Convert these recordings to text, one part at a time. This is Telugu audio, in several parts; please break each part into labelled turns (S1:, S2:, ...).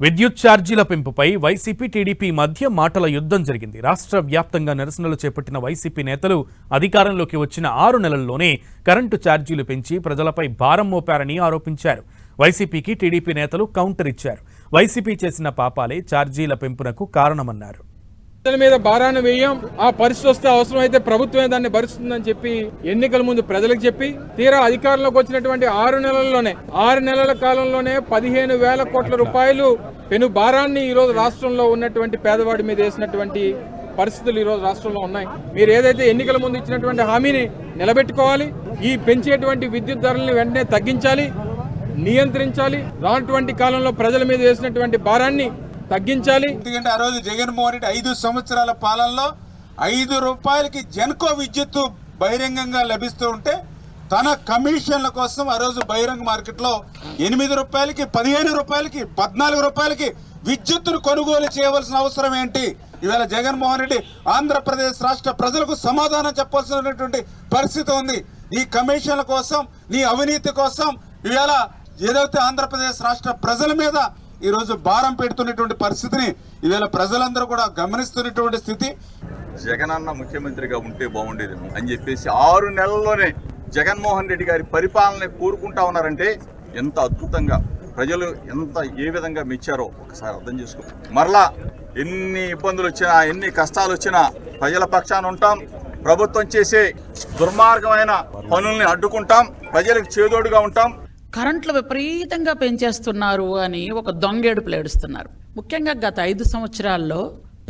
S1: విద్యుత్ ఛార్జీల పెంపుపై వైసీపీ టీడీపీ మధ్య మాటల యుద్ధం జరిగింది. రాష్ట్ర వ్యాప్తంగా నిరసనలు చేపట్టిన వైసీపీ నేతలు అధికారంలోకి వచ్చిన ఆరు నెలల్లోనే కరెంటు ఛార్జీలు పెంచి ప్రజలపై భారం మోపారని ఆరోపించారు. వైసీపీకి టీడీపీ నేతలు కౌంటర్ ఇచ్చారు. వైసీపీ చేసిన పాపాలే ఛార్జీల పెంపునకు కారణమన్నారు.
S2: మీద భారాన్ని వేయం ఆ పరిస్థితి వస్తే అవసరం అయితే ప్రభుత్వమే దాన్ని భరిస్తుందని చెప్పి ఎన్నికల ముందు ప్రజలకు చెప్పి తీరా అధికారంలోకి వచ్చినటువంటి ఆరు నెలల్లోనే ఆరు నెలల కాలంలోనే పదిహేను వేల కోట్ల రూపాయలు పెను భారాన్ని ఈ రోజు రాష్ట్రంలో ఉన్నటువంటి పేదవాడి మీద వేసినటువంటి పరిస్థితులు ఈరోజు రాష్ట్రంలో ఉన్నాయి. మీరు ఏదైతే ఎన్నికల ముందు ఇచ్చినటువంటి హామీని నిలబెట్టుకోవాలి ఈ పెంచేటువంటి విద్యుత్ ధరల్ని వెంటనే తగ్గించాలి నియంత్రించాలి. రానటువంటి కాలంలో ప్రజల మీద వేసినటువంటి భారాన్ని తగ్గించాలి.
S3: ఎందుకంటే ఆ రోజు జగన్మోహన్ రెడ్డి ఐదు సంవత్సరాల పాలనలో ఐదు రూపాయలకి జెన్కో విద్యుత్తు బహిరంగంగా లభిస్తూ ఉంటే తన కమిషన్ల కోసం ఆ రోజు బహిరంగ మార్కెట్లో ఎనిమిది రూపాయలకి పదిహేను రూపాయలకి పద్నాలుగు రూపాయలకి విద్యుత్తును కొనుగోలు చేయవలసిన అవసరం ఏంటి? ఇవాళ జగన్మోహన్ రెడ్డి ఆంధ్రప్రదేశ్ రాష్ట్ర ప్రజలకు సమాధానం చెప్పాల్సినటువంటి పరిస్థితి ఉంది. నీ కమిషన్ల కోసం నీ అవినీతి కోసం ఇవాళ ఏదైతే ఆంధ్రప్రదేశ్ రాష్ట్ర ప్రజల మీద ఈరోజు భారం పెడుతున్నటువంటి పరిస్థితిని ఈవేళ ప్రజలందరూ కూడా గమనిస్తున్నటువంటి స్థితి.
S4: జగనన్న ముఖ్యమంత్రిగా ఉంటే బాగుండేది అని చెప్పేసి ఆరు నెలల్లోనే జగన్మోహన్ రెడ్డి గారి పరిపాలన కోరుకుంటా ఉన్నారంటే ఎంత అద్భుతంగా. ప్రజలు ఎంత ఏ విధంగా మెచ్చారో ఒకసారి అర్థం చేసుకో. మరలా ఎన్ని ఇబ్బందులు వచ్చినా ఎన్ని కష్టాలు వచ్చినా ప్రజల పక్షాన ఉంటాం. ప్రభుత్వం చేసే దుర్మార్గమైన పనుల్ని అడ్డుకుంటాం. ప్రజలకు చేదోడుగా ఉంటాం.
S5: కరెంట్లు విపరీతంగా పెంచేస్తున్నారు అని ఒక దొంగేడుపులు ఏడుస్తున్నారు. ముఖ్యంగా గత ఐదు సంవత్సరాల్లో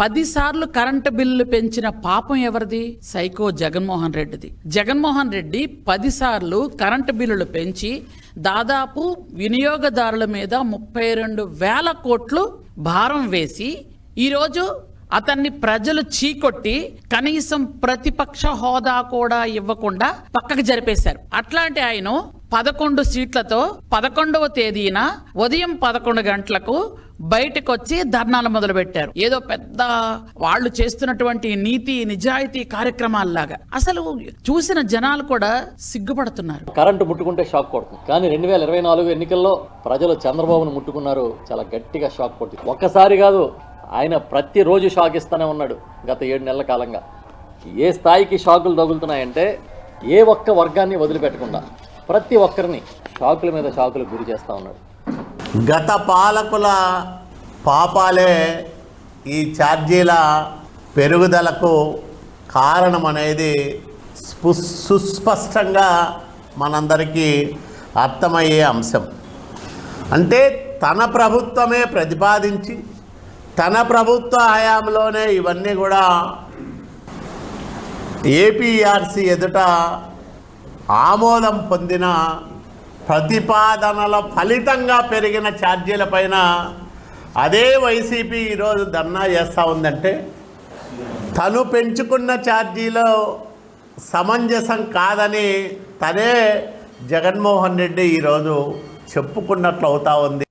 S5: పదిసార్లు కరెంటు బిల్లు పెంచిన పాపం ఎవరిది? సైకో జగన్మోహన్ రెడ్డిది. జగన్మోహన్ రెడ్డి పదిసార్లు కరెంటు బిల్లులు పెంచి దాదాపు వినియోగదారుల మీద ముప్పై రెండు వేల కోట్లు భారం వేసి ఈరోజు అతన్ని ప్రజలు చీకొట్టి కనీసం ప్రతిపక్ష హోదా కూడా ఇవ్వకుండా పక్కకు జరిపేశారు. అట్లాంటి ఆయన పదకొండు సీట్లతో పదకొండవ తేదీన ఉదయం పదకొండు గంటలకు బయటకొచ్చి ధర్నాలు మొదలుపెట్టారు. ఏదో పెద్ద వాళ్ళు చేస్తున్నటువంటి నీతి నిజాయితీ కార్యక్రమాల్లాగా. అసలు చూసిన జనాలు కూడా సిగ్గుపడుతున్నారు.
S6: కరెంటు ముట్టుకుంటే షాక్ కొడుతుంది. కానీ రెండు వేల ఇరవై నాలుగు ఎన్నికల్లో ప్రజలు చంద్రబాబును ముట్టుకున్నారు. చాలా గట్టిగా షాక్ కొడుతుంది. ఒక్కసారి కాదు ఆయన ప్రతిరోజు షాక్ ఇస్తూనే ఉన్నాడు గత ఏడు నెలల కాలంగా. ఏ స్థాయికి షాకులు తగులుతున్నాయంటే ఏ ఒక్క వర్గాన్ని వదిలిపెట్టకుండా. ప్రతి ఒక్కరిని షాకుల మీద షాకులు గురి చేస్తూ ఉన్నాడు
S7: గత పాలకుల పాపాలే ఈ ఛార్జీల పెరుగుదలకు కారణం అనేది సుస్పష్టంగా మనందరికీ అర్థమయ్యే అంశం. అంటే తన ప్రభుత్వమే ప్రతిపాదించి తన ప్రభుత్వ హయాంలోనే ఇవన్నీ కూడా ఏపీఆర్సీ ఎదుట ఆమోదం పొందిన ప్రతిపాదనల ఫలితంగా పెరిగిన ఛార్జీల పైన అదే వైసీపీ ఈరోజు ధర్నా చేస్తూ ఉందంటే తను పెంచుకున్న ఛార్జీలో సమంజసం కాదని తనే జగన్మోహన్ రెడ్డి ఈరోజు చెప్పుకున్నట్లు అవుతా ఉంది.